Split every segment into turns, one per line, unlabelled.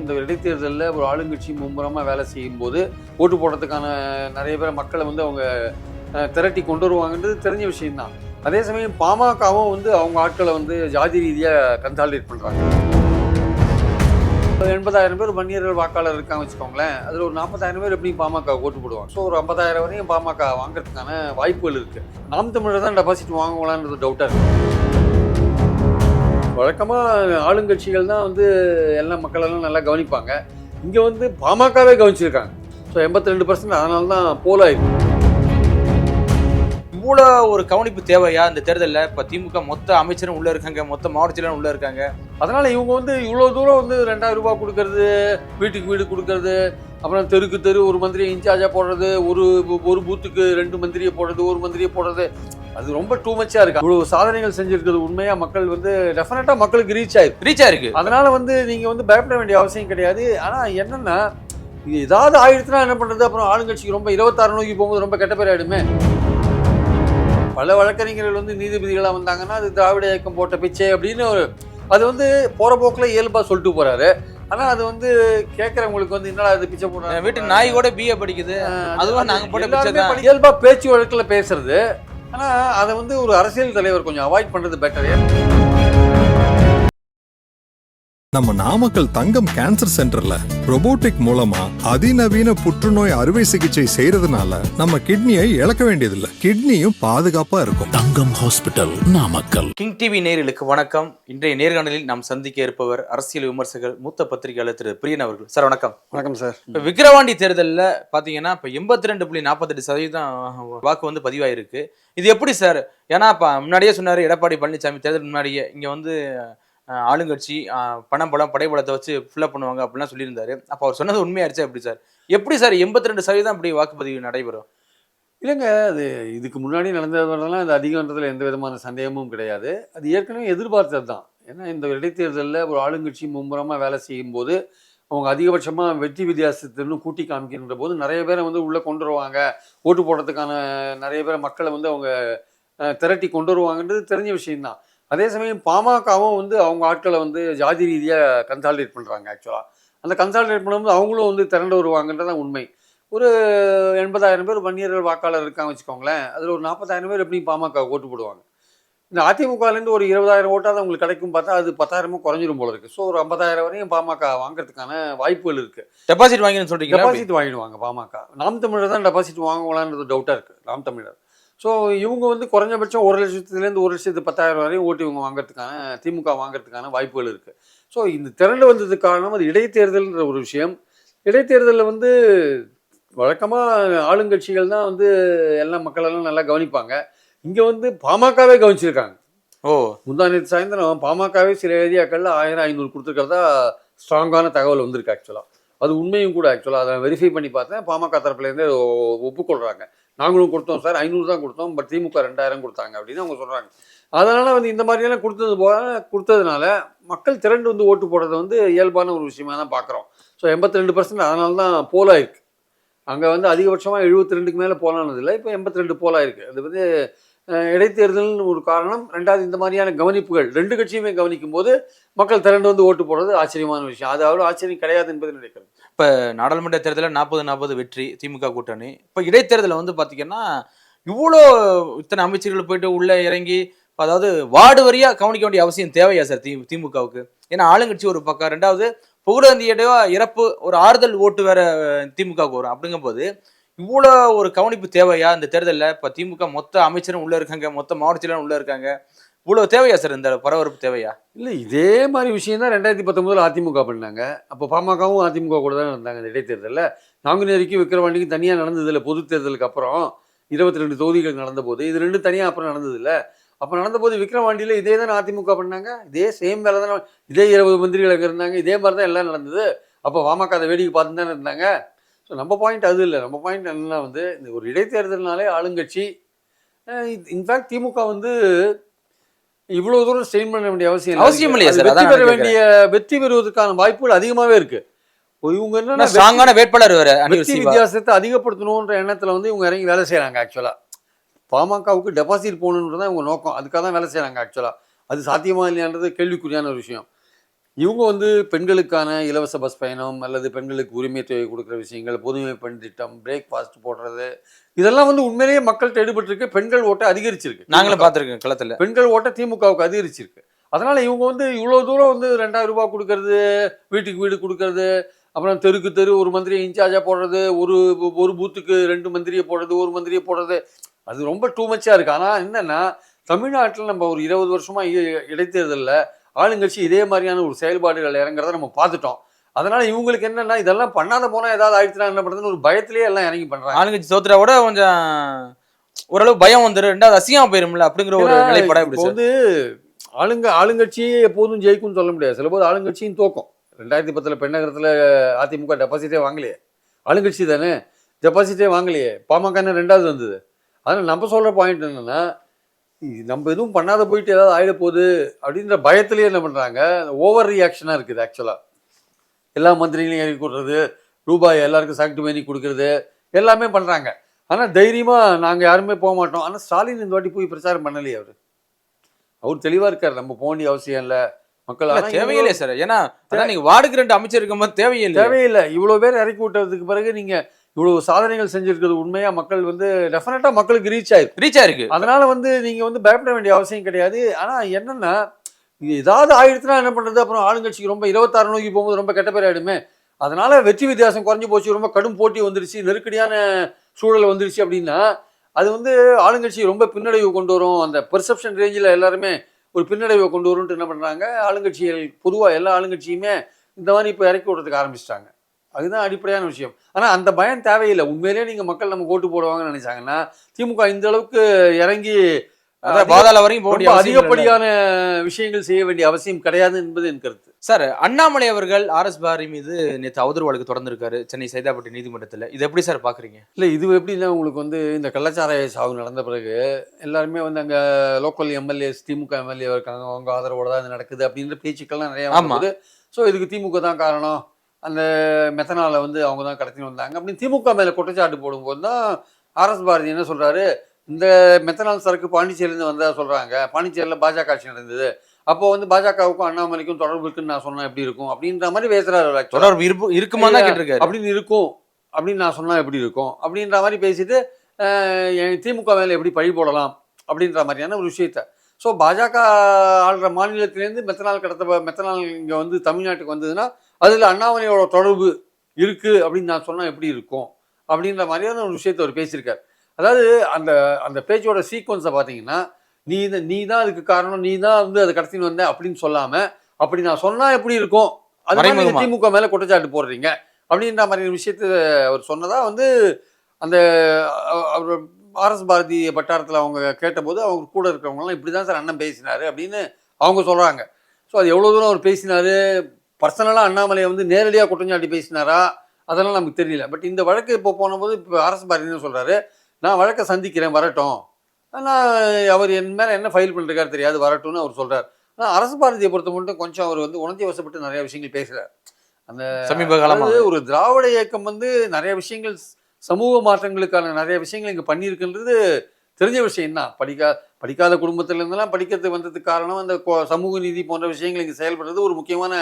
இந்த இடைத்தேர்தலில் ஒரு ஆளுங்கட்சி மும்முரமாக வேலை செய்யும்போது ஓட்டு போடுறதுக்கான நிறைய பேர் மக்களை வந்து அவங்க திரட்டி கொண்டு வருவாங்கன்றது தெரிஞ்ச விஷயம்தான். அதே சமயம் பாமகவும் வந்து அவங்க ஆட்களை வந்து ஜாதி ரீதியாக கன்சாலிடேட் பண்ணுறாங்க எண்பதாயிரம் பேர் வன்னியர்கள் வாக்காளர் இருக்காங்க வச்சுக்கோங்களேன். அதில் ஒரு நாற்பதாயிரம் பேர் எப்படியும் பாமக ஓட்டு போடுவாங்க. ஸோ ஒரு ஐம்பதாயிரம் வரையும் பாமக வாங்குறதுக்கான வாய்ப்புகள் இருக்குது நாம் தமிழர் தான் டெபாசிட் வாங்குவாங்களான்றது டவுட்டாக இருக்குது வழக்கமாக ஆளுங்கட்சிகள் தான் வந்து எல்லா மக்களெல்லாம் நல்லா கவனிப்பாங்க. இங்கே வந்து பாமகவே கவனிச்சிருக்காங்க. ஸோ எண்பத்தி ரெண்டு பர்சன்ட் அதனால தான் போலாயிருக்கு
இவ்வளோ ஒரு கவனிப்பு தேவையா இந்த தேர்தலில்? இப்போ திமுக மொத்த அமைச்சரும் உள்ளே இருக்காங்க மொத்த மாவட்டத்திலும் உள்ளே இருக்காங்க.
அதனால் இவங்க வந்து இவ்வளோ தூரம் வந்து ரெண்டாயிரம் ரூபாய் கொடுக்கறது வீட்டுக்கு வீடு கொடுக்கறது அப்புறம் தெருக்கு தெரு ஒரு மந்திரியை இன்சார்ஜாக போடுறது ஒரு ஒரு பூத்துக்கு ரெண்டு மந்திரியை போடுறது ஒரு மந்திரியை போடுறது அது ரொம்ப டூ மச்சாக இருக்கு? இவ்வளோ சாதனைகள் செஞ்சிருக்கிறது உண்மையாக மக்கள் வந்து டெஃபினட்டாக மக்களுக்கு ரீச் ஆயிருக்கு
ரீச் ஆயிருக்கு.
அதனால வந்து நீங்கள் வந்து பயப்பட வேண்டிய அவசியம் கிடையாது. ஆனால் என்னன்னா இது ஏதாவது ஆயிடுச்சுன்னா என்ன பண்ணுறது அப்புறம் ஆளுங்கட்சிக்கு ரொம்ப இருபத்தாறு நோக்கி போகும்போது ரொம்ப கெட்ட பேர் ஆயிடுமே. பல வழக்கறிஞர்கள் வந்து நீதிபதிகளாக வந்தாங்கன்னா அது திராவிட இயக்கம் போட்ட பிச்சை அப்படின்னு ஒரு அது வந்து போகிற போக்கில் இயல்பாக சொல்லிட்டு போறாரு. ஆனால் அது வந்து கேட்குறவங்களுக்கு வந்து என்னடா அது பிச்சை போடுறாங்க?
வீட்டு நாய் கூட பிஏ படிக்குது. அதுவும் நாங்க போட்ட பிச்சை தான்.
இயல்பா பேச்சு வழக்கில் பேசுறது. ஆனால் அதை வந்து ஒரு அரசியல் தலைவர் கொஞ்சம் அவாய்ட் பண்ணுறது பெட்டர்
நம்ம நாமக்கல் தங்கம் கேன்சர் சென்டர்ல robotic மூலமா அதிநவீன புற்றுநோய் அறுவை சிகிச்சை செய்யறதுனால நம்ம கிட்னியை இழக்க வேண்டியதில்லை. கிட்னியும் பாதுகாப்பா இருக்கும்.
Thangam hospital Namakkal.
King TV நேயர்களுக்கு வணக்கம். இன்றைய நேர்காணலில் நாம் சந்திக்க இருப்பவர் அரசியல் விமர்சகர் மூத்த பத்திரிகையாளர் திரு பிரியன் அவர்கள். சார் வணக்கம்.
வணக்கம் சார்.
இப்போ விக்கிரவாண்டி தேர்தலில் பார்த்தீங்கன்னா இப்போ எண்பத்தி ரெண்டு புள்ளி நாற்பத்தெட்டு சதவீதம் வாக்கு வந்து பதிவாயிருக்கு. இது எப்படி சார்? ஏன்னா இப்போ முன்னாடியே சொன்னார் எடப்பாடி பழனிசாமி தேர்தல் முன்னாடியே. இங்கே வந்து ஆளுங்கட்சி பணம் பலம் படைபலத்தை வச்சு ஃபில்அப் பண்ணுவாங்க அப்படிலாம் சொல்லியிருந்தாரு. அப்போ அவர் சொன்னது உண்மையாயிருச்சு எப்படி சார்? எப்படி சார் எண்பத்தி ரெண்டு சதவீதம் அப்படி வாக்குப்பதிவு நடைபெறும்?
இல்லைங்க அது இதுக்கு முன்னாடி நடந்ததெல்லாம் அது அதிகன்றதுல எந்த விதமான சந்தேகமும் கிடையாது. அது ஏற்கனவே எதிர்பார்த்தது தான். ஏன்னா இந்த இடைத்தேர்தலில் ஒரு ஆளுங்கட்சி மும்முரமாக வேலை செய்யும்போது அவங்க அதிகபட்சமாக வெற்றி வித்தியாசத்தை கூட்டி காமிக்கின்ற போது நிறைய பேரை வந்து உள்ளே கொண்டு வருவாங்க. ஓட்டு போடுறதுக்கான நிறைய பேர் மக்களை வந்து அவங்க திரட்டி கொண்டு வருவாங்கன்றது தெரிஞ்ச விஷயம்தான். அதே சமயம் பாமகவும் வந்து அவங்க ஆட்களை வந்து ஜாதி ரீதியாக கன்சாலிடேட் பண்ணுறாங்க ஆக்சுவலாக அந்த கன்சாலிடேட் பண்ணும்போது அவங்களும் வந்து திரண்டு வருவாங்கன்றது தான் உண்மை. ஒரு எண்பதாயிரம் பேர் வன்னியர்கள் வாக்காளர் இருக்காங்க வச்சுக்கோங்களேன். அதில் ஒரு நாற்பதாயிரம் பேர் எப்படி பாமக ஓட்டு போடுவாங்க. இந்த அதிமுகலேருந்து ஒரு இருபதாயிரம் ஓட்டாவது உங்களுக்கு கிடைக்கும் பார்த்தா அது பத்தாயிரமும் குறைஞ்சிரும் போல இருக்கு. ஸோ ஒரு ஐம்பதாயிரம் வரையும் பாமக வாங்குறதுக்கான வாய்ப்புகள் இருக்கு.
டெபாசிட் வாங்கினு அப்படி?
டெபாசிட் வாங்கிடுவாங்க பாமக. நாம் தமிழர் தான் டெபாசிட் வாங்குவாங்களான்றது டவுட்டாக இருக்கு. நாம் தமிழர். ஸோ இவங்க வந்து குறைஞ்சபட்சம் ஒரு லட்சத்துலேருந்து ஒரு லட்சத்து பத்தாயிரம் வரையும் ஓட்டு இவங்க வாங்குறதுக்கான திமுக வாங்குறதுக்கான வாய்ப்புகள் இருக்கு. ஸோ இந்த திரண்டு வந்ததுக்கு காரணம் அது இடைத்தேர்தல்ன்ற ஒரு விஷயம். இடைத்தேர்தலில் வந்து வழக்கமாக ஆளுங்கட்சிகள் தான் வந்து எல்லா மக்களெல்லாம் நல்லா கவனிப்பாங்க. இங்கே வந்து பாமகவே கவனிச்சிருக்காங்க.
ஓ.
முந்தா நேற்று சாயந்தரம் பாமகவே சில ஏரியாக்களில் ஆயிரம் ஐநூறு கொடுத்துருக்கிறதா ஸ்ட்ராங்கான தகவல் வந்திருக்கு ஆக்சுவலாக அது உண்மையும் கூட ஆக்சுவலாக அதை வெரிஃபை பண்ணி பார்த்தேன். பாமக தரப்புலேருந்தே ஒப்புக்கொள்கிறாங்க நாங்களும் கொடுத்தோம் சார் ஐநூறு தான் கொடுத்தோம் பட் திமுக ரெண்டாயிரம் கொடுத்தாங்க அப்படின்னு அவங்க சொல்கிறாங்க அதனால் வந்து இந்த மாதிரியெல்லாம் கொடுத்தது போல கொடுத்ததுனால மக்கள் திரண்டு வந்து ஓட்டு போடுறத வந்து இயல்பான ஒரு விஷயமா தான் பார்க்குறோம் ஸோ எண்பத்தி ரெண்டு பர்சன்ட் அதனால தான் போலாயிருக்கு அங்கே வந்து அதிகபட்சமாக எழுபத்தி ரெண்டுக்கு மேலே போலானது இல்லை இப்போ எண்பத்தி ரெண்டு போலாயிருக்கு அது வந்து இடைத்தேர்தல்னு ஒரு காரணம். ரெண்டாவது இந்த மாதிரியான கவனிப்புகள் ரெண்டு கட்சியுமே கவனிக்கும் போது மக்கள் திரண்டு வந்து ஓட்டு போடுறது ஆச்சரியமான விஷயம். அது அவ்வளோ ஆச்சரியம் கிடையாது என்பது நினைக்கிறது
இப்போ நாடாளுமன்ற தேர்தலில் நாற்பது நாற்பது வெற்றி திமுக கூட்டணி. இப்போ இடைத்தேர்தலில் வந்து பார்த்தீங்கன்னா இவ்வளோ இத்தனை அமைச்சர்கள் போயிட்டு உள்ளே இறங்கி அதாவது வார்டு வரியாக கவனிக்க வேண்டிய அவசியம் தேவையா சார் தி திமுகவுக்கு? ஏன்னா ஆளுங்கட்சி ஒரு பக்கம் ரெண்டாவது புகழேந்தியோட இறப்பு ஒரு ஆறுதல் ஓட்டு வேற திமுகவுக்கு வரும். அப்படிங்கும்போது இவ்வளோ ஒரு கவனிப்பு தேவையா இந்த தேர்தலில்? இப்போ திமுக மொத்த அமைச்சரும் உள்ளே இருக்காங்க மொத்த மாவட்ட செயலரும் இருக்காங்க. இவ்வளோ தேவையா சார் இந்த பரபரப்பு தேவையா?
இல்லை இதே மாதிரி விஷயம் தான் ரெண்டாயிரத்தி பத்தொம்போதில் அதிமுக பண்ணாங்க. அப்போ பாமகவும் அதிமுக கூட தான் இருந்தாங்க இந்த இடைத்தேர்தலில். நாங்குநேரிக்கு விக்கிரவாண்டிக்கு தனியாக நடந்ததில்லை பொது தேர்தலுக்கு அப்புறம் இருபத்தி ரெண்டு தொகுதிகள் நடந்த போது இது ரெண்டு தனியாக அப்புறம் நடந்ததில்ல. அப்போ நடந்தபோது விக்கிரவாண்டியில் இதே தானே அதிமுக பண்ணாங்க? இதே சேம் வேலை தானே இதே இருபது மந்திரிகள் அங்கே இருந்தாங்க இதே மாதிரி தான் எல்லாம் நடந்தது. அப்போ பாமக அதை வேடிக்கை பார்த்து தானே இருந்தாங்க. ஸோ நம்ம பாயிண்ட் அது இல்லை. நம்ம பாயிண்ட் என்னன்னா வந்து இந்த ஒரு இடைத்தேர்தல்னாலே ஆளுங்கட்சி இன்ஃபேக்ட் திமுக வந்து இவ்வளவு தூரம் ஸ்ட்ரெயின் பண்ண வேண்டிய அவசியம் இல்லை.
அவசியம் இல்லையா சார்?
வெற்றி பெற வேண்டிய வெற்றி பெறுவதற்கான வாய்ப்புகள் அதிகமாவே இருக்கு இவங்க என்னன்னா
ஸ்ட்ராங்கான வேட்பாளர் வேற
வெற்றி-. வித்தியாசத்தை அதிகப்படுத்தணுன்ற எண்ணத்துல வந்து இவங்க இறங்கி வேலை செய்றாங்க ஆக்சுவலா பாமகவுக்கு டெபாசிட் போகணுன்றது தான் இவங்க நோக்கம் அதுக்காக தான் வேலை செய்றாங்க ஆக்சுவலா அது சாத்தியமா இல்லையான்றது கேள்விக்குறியான ஒரு விஷயம் இவங்க வந்து பெண்களுக்கான இலவச பஸ் பயணம் அல்லது பெண்களுக்கு உரிமை தொகை கொடுக்குற விஷயங்கள் புதுமை பெண் திட்டம் பிரேக்ஃபாஸ்ட் போடுறது இதெல்லாம் வந்து உண்மையிலேயே மக்கள்கிட்ட ஈடுபட்டிருக்கு பெண்கள் ஓட்டை அதிகரிச்சிருக்கு.
நாங்களும் பார்த்திருக்கோம் களத்துல.
பெண்கள் ஓட்ட திமுகவுக்கு அதிகரிச்சிருக்கு. அதனால இவங்க வந்து இவ்வளோ தூரம் வந்து ரெண்டாயிரம் ரூபாய் கொடுக்கறது வீட்டுக்கு வீடு கொடுக்கறது அப்புறம் தெருக்கு தெரு ஒரு மந்திரியை இன்சார்ஜாக போடுறது ஒரு ஒரு பூத்துக்கு ரெண்டு மந்திரியை போடுறது ஒரு மந்திரியை போடுறது. அது ரொம்ப டூ மச்சாக இருக்குது ஆனால் என்னென்னா தமிழ்நாட்டில் நம்ம ஒரு இருபது வருஷமாக இடைத்தேர்தலில் ஆளுங்கட்சி இதே மாதிரியான ஒரு செயல்பாடுகள் இறங்குறத நம்ம பார்த்துட்டோம். அதனால இவங்களுக்கு என்னன்னா இதெல்லாம் பண்ணாத போனால் ஏதாவது ஆயிடுச்சுனா என்ன பண்ணுறதுன்னு ஒரு பயத்திலேயே எல்லாம் இறங்கி பண்ணுறாங்க
ஆளுங்கட்சி தோத்துறா கூட கொஞ்சம் ஓரளவு பயம் வந்துடும் ரெண்டாவது அசிங்கமா போயிரும்ல அப்படிங்கிற ஒரு நிலைப்படா
இப்போ
இப்படி
வந்து ஆளுங்க ஆளுங்கட்சியே எப்போதும் ஜெயிக்கும்னு சொல்ல முடியாது. சில போது ஆளுங்கட்சியும் தோக்கும். ரெண்டாயிரத்தி பத்தில் பெண்ணகரத்தில் அதிமுக டெபாசிட்டே வாங்கலையே. ஆளுங்கட்சி தானே? டெபாசிட்டே வாங்கலையே. பாமக என்ன ரெண்டாவது வந்தது. அதனால் நம்ம சொல்கிற பாயிண்ட் என்னன்னா நம்ம எதுவும் பண்ணாத போயிட்டு ஏதாவது ஆயிட போகுது அப்படின்ற பயத்திலேயே என்ன பண்ணுறாங்க ஓவர் ரியாக்ஷனாக இருக்குது ஆக்சுவலாக எல்லா மந்திரிகளையும் இறக்கி கொடுறது ரூபாய் எல்லாருக்கும் சாக்டு பண்ணி கொடுக்கறது எல்லாமே பண்ணுறாங்க ஆனால் தைரியமாக நாங்கள் யாருமே போக மாட்டோம். ஆனால் ஸ்டாலின் இந்த வாட்டி போய் பிரச்சாரம் பண்ணலையே அவர். அவர் தெளிவாக இருக்கார் நம்ம போக வேண்டிய அவசியம் இல்லை. மக்கள்
தேவையில்லை சார். ஏன்னா அதான் நீங்க வார்டுக்கு ரெண்டு அமைச்சர் இருக்கும்போது தேவையில்லை.
தேவையில்லை. இவ்வளோ பேர் இறக்கி விட்டதுக்கு பிறகு நீங்கள் இவ்வளோ சாதனைகள் செஞ்சிருக்கிறது உண்மையாக மக்கள் வந்து டெஃபினட்டாக மக்களுக்கு ரீச் ஆயிருக்கு.
ரீச் ஆயிருக்கு.
அதனால வந்து நீங்க வந்து பயப்பட வேண்டிய அவசியம் கிடையாது. ஆனா என்னன்னா இது ஏதாவது ஆயிடுச்சுன்னா என்ன பண்றது? அப்புறம் ஆளுங்கட்சிக்கு ரொம்ப இருபத்தாறு நோக்கி போகும்போது ரொம்ப கெட்ட பேர் ஆயிடுமே. அதனால வெற்றி வித்தியாசம் குறைஞ்சு போச்சு ரொம்ப கடும் போட்டி வந்துருச்சு நெருக்கடியான சூழல் வந்துருச்சு அப்படின்னா அது வந்து ஆளுங்கட்சி ரொம்ப பின்னடைவு கொண்டு வரும். அந்த பெர்செப்ஷன் ரேஞ்சில் எல்லாருமே ஒரு பின்னடைவை கொண்டு வரும்ட்டு என்ன பண்ணுறாங்க ஆளுங்கட்சிகள் பொதுவாக எல்லா ஆளுங்கட்சியுமே இந்த மாதிரி இப்போ இறக்கி விடுறதுக்கு ஆரம்பிச்சிட்டாங்க. அதுதான் அடிப்படையான விஷயம். ஆனால் அந்த பயம் தேவையில்லை. உண்மையிலேயே நீங்கள் மக்கள் நமக்கு ஓட்டு போடுவாங்கன்னு நினைச்சாங்கன்னா திமுக இந்த அளவுக்கு இறங்கி
பாதாள இல்லை.
அதிகப்படியான விஷயங்கள் செய்ய வேண்டிய அவசியம் கிடையாது என்பது என் கருத்து.
சார் அண்ணாமலை அவர்கள் ஆர் எஸ் பாரி மீது நேற்று அவதூறு வழக்கு தொடர்ந்திருக்காரு. சென்னை சைதாப்பேட்டை நீதிமன்றத்துல. இது எப்படி சார் பாக்குறீங்க?
இல்லை இது எப்படின்னா உங்களுக்கு வந்து இந்த கள்ளச்சாராய சாவு நடந்த பிறகு எல்லாருமே வந்து அங்கே லோக்கல் எம்எல்ஏஸ் திமுக எம்எல்ஏ இருக்காங்க. அவங்க ஆதரவோட தான் இது நடக்குது அப்படின்ற பேச்சுக்கள்லாம் நிறைய
ஆமா.
வருது ஸோ இதுக்கு திமுக தான் காரணம். அந்த மெத்தனாலை வந்து அவங்க தான் கடத்தின்னு வந்தாங்க. அப்படின்னு திமுக மேலே குற்றச்சாட்டு போடும்போது தான் ஆர்எஸ் பாரதி என்ன சொல்றாரு? இந்த மெத்தனால் சரக்கு பாண்டிச்சேரியிலேருந்து வந்ததா சொல்றாங்க. பாண்டிச்சேரியில் பாஜக ஆட்சி நடந்தது. அப்போ வந்து பாஜகவுக்கும் அண்ணாமலைக்கும் தொடர்பு இருக்குன்னு நான் சொன்னா எப்படி இருக்கும்? அப்படின்ற மாதிரி பேசுறாரு.
தொடர்பு இருப்பு இருக்குமா கேட்டிருக்காரு.
அப்படின்னு இருக்கும். அப்படின்னு நான் சொன்னா எப்படி இருக்கும்? அப்படின்ற மாதிரி பேசிட்டு திமுக மேல எப்படி பழி போடலாம்? அப்படின்ற மாதிரியான ஒரு விஷயத்த. ஸோ பாஜக ஆள்ற மாநிலத்திலேருந்து மெத்தனால் கடத்த மெத்தனால் இங்கே வந்து தமிழ்நாட்டுக்கு வந்ததுன்னா அதில் அண்ணாமலையோட தொடர்பு இருக்கு அப்படின்னு நான் சொன்னா எப்படி இருக்கும்? அப்படின்ற மாதிரியான ஒரு விஷயத்த அவர் பேசியிருக்கார். அதாவது அந்த அந்த பேச்சோட சீக்வன்ஸை பார்த்தீங்கன்னா நீ இந்த- நீ தான் அதுக்கு காரணம் நீ தான் வந்து அதை கடத்தின்னு வந்த அப்படின்னு சொல்லாம அப்படி நான் சொன்னா எப்படி இருக்கும்? அது மாதிரி. திமுக மேல குற்றச்சாட்டு போடுறீங்க. அப்படின்ற மாதிரி விஷயத்த அவர் சொன்னதா வந்து அந்த அவர் ஆர்எஸ் பாரதி வட்டாரத்தில் அவங்க கேட்டபோது அவங்க கூட இருக்கிறவங்கலாம் இப்படி தான் சார் அண்ணன் பேசினாரு அப்படின்னு அவங்க சொல்கிறாங்க ஸோ அது எவ்வளோ தூரம் அவர் பேசினாரு? பர்சனலாக அண்ணாமலையை வந்து நேரடியாக குற்றஞ்சாட்டி பேசினாரா? அதெல்லாம் நமக்கு தெரியல. பட் இந்த வழக்கு இப்போ போனபோது இப்போ ஆர்எஸ் பாரதி என்ன சொல்கிறாரு நான் வழக்கை சந்திக்கிறேன் வரட்டும். ஆனால் அவர் என் மேலே என்ன ஃபைல் பண்ணிருக்காரு தெரியாது வரட்டும்னு அவர் சொல்கிறார் ஆனால் அரசு பாரதியை பொறுத்த மட்டும் கொஞ்சம் அவர் வந்து உணர்ச்சி வசப்பட்டு நிறைய விஷயங்கள் பேசுகிறார் அந்த
சமீப காலமா
அதாவது ஒரு திராவிட இயக்கம் வந்து நிறைய விஷயங்கள் சமூக மாற்றங்களுக்கான நிறைய விஷயங்கள் இங்கே பண்ணியிருக்குன்றது தெரிஞ்ச விஷயம்தான் படிக்கா படிக்காத குடும்பத்துல இருந்தெல்லாம் படிக்கிறது வந்ததுக்கு காரணம் அந்த சமூக நீதி போன்ற விஷயங்கள் இங்கே செயல்படுறது ஒரு முக்கியமான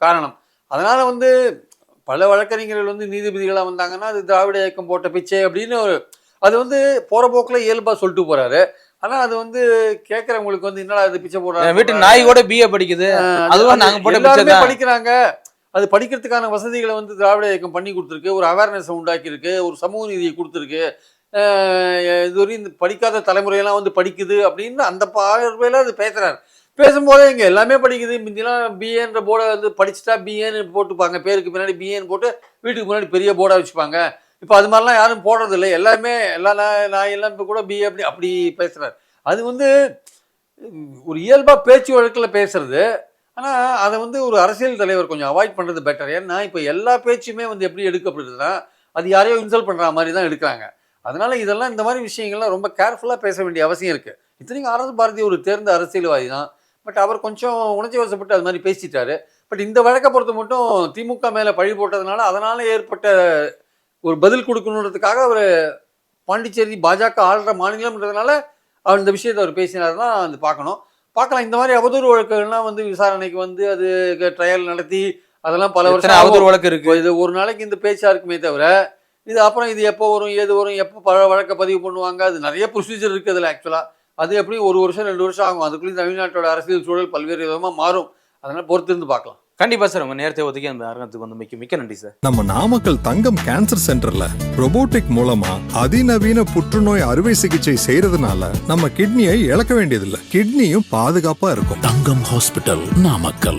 காரணம். அதனால வந்து பல வழக்கறிஞர்கள் வந்து நீதிபதிகளாக வந்தாங்கன்னா அது திராவிட இயக்கம் போட்ட பிச்சை அப்படின்னு ஒரு அது வந்து போற போக்கில் இயல்பா சொல்லிட்டு போறாரு. ஆனா அது வந்து கேட்கறவங்களுக்கு வந்து என்னடா அது பிச்சை போடுறாரு
வீட்டு நாய் கூட பிஏ படிக்குது.
அது-
அதுவும்
அது
நாங்க போட்ட
எல்லாருமே. படிக்கிறாங்க. அது படிக்கிறதுக்கான வசதிகளை வந்து திராவிட இயக்கம் பண்ணி கொடுத்துருக்கு. ஒரு அவேர்னஸ் உண்டாக்கியிருக்கு. ஒரு சமூக நீதியை கொடுத்துருக்கு. இதுவரையும் இந்த படிக்காத தலைமுறையெல்லாம் வந்து படிக்குது அப்படின்னு அந்த பார்வையில அது பேசுறாரு. பேசும்போதே இங்கே எல்லாமே படிக்குது. முந்திலாம் பிஏன்ற போர்டை வந்து படிச்சுட்டா பிஏன்னு போட்டுப்பாங்க. பேருக்கு பின்னாடி பிஏன்னு போட்டு வீட்டுக்கு முன்னாடி பெரிய போர்டாக வச்சுப்பாங்க. இப்போ அது மாதிரிலாம் யாரும் போடுறது இல்லை எல்லா நான் எல்லாம் இப்போ கூட பிஏ அப்படி அப்படி பேசுகிறார் அது வந்து ஒரு இயல்பாக பேச்சு வழக்கில் பேசுறது. ஆனால் அதை வந்து ஒரு அரசியல் தலைவர் கொஞ்சம் அவாய்ட் பண்ணுறது பெட்டர் ஏன்னா இப்போ எல்லா பேச்சுமே வந்து எப்படி எடுக்கப்படுதுன்னா அது யாரையோ இன்சல்ட் பண்ணுற மாதிரி தான் எடுக்கிறாங்க. அதனால் இதெல்லாம் இந்த மாதிரி விஷயங்கள்லாம் ரொம்ப கேர்ஃபுல்லாக பேச வேண்டிய அவசியம் இருக்குது இத்தனைக்கும் அரசு பாரதி ஒரு தேர்ந்த அரசியல்வாதி தான். பட் அவர் கொஞ்சம் உணர்ச்சி வசப்பட்டு அது மாதிரி பேசிட்டாரு. பட் இந்த வழக்கை பொறுத்த மட்டும் திமுக மேல பழி போட்டதுனால அதனால ஏற்பட்ட ஒரு பதில் கொடுக்கணுன்றதுக்காக அவர் பாண்டிச்சேரி பாஜக ஆள்ற மாநிலம்ன்றதுனால அவர் இந்த விஷயத்தை அவர் பேசினார் தான் அது பார்க்கணும். பார்க்கலாம். இந்த மாதிரி அவதூறு வழக்குகள்லாம் வந்து விசாரணைக்கு வந்து அது ட்ரையல் நடத்தி அதெல்லாம் பல வருஷம்
அவதூறு. வழக்கு இருக்கு?
இப்போ இது ஒரு நாளைக்கு இந்த பேச்சா இருக்குமே தவிர இது அப்புறம் இது எப்போ வரும் ஏது வரும் எப்போ பல வழக்க பதிவு பண்ணுவாங்க அது நிறைய ப்ரொசீஜர் இருக்குது அதில் ஆக்சுவலாக அது எப்படி ஒரு வருஷம் ரெண்டு வருஷம் ஆகும்? அதுக்குள்ளேயும் தமிழ்நாட்டோட அரசியல் சூழல் பல்வேறு விதமாக மாறும். அதனால் பொறுத்திருந்து பார்க்கலாம்.
கண்டிப்பா சார் உங்க நேரத்தை ஒதுக்கி அந்த அரங்கத்துக்கு வந்து மிக்க மிக்க நன்றி சார்.
நம்ம நாமக்கல் தங்கம் கேன்சர் சென்டர்ல robotic மூலமா அதிநவீன புற்றுநோய் அறுவை சிகிச்சை செய்யறதுனால நம்ம கிட்னியை இழக்க வேண்டியதில்லை. கிட்னியும் பாதுகாப்பா இருக்கும்.
தங்கம் ஹாஸ்பிட்டல் நாமக்கல்.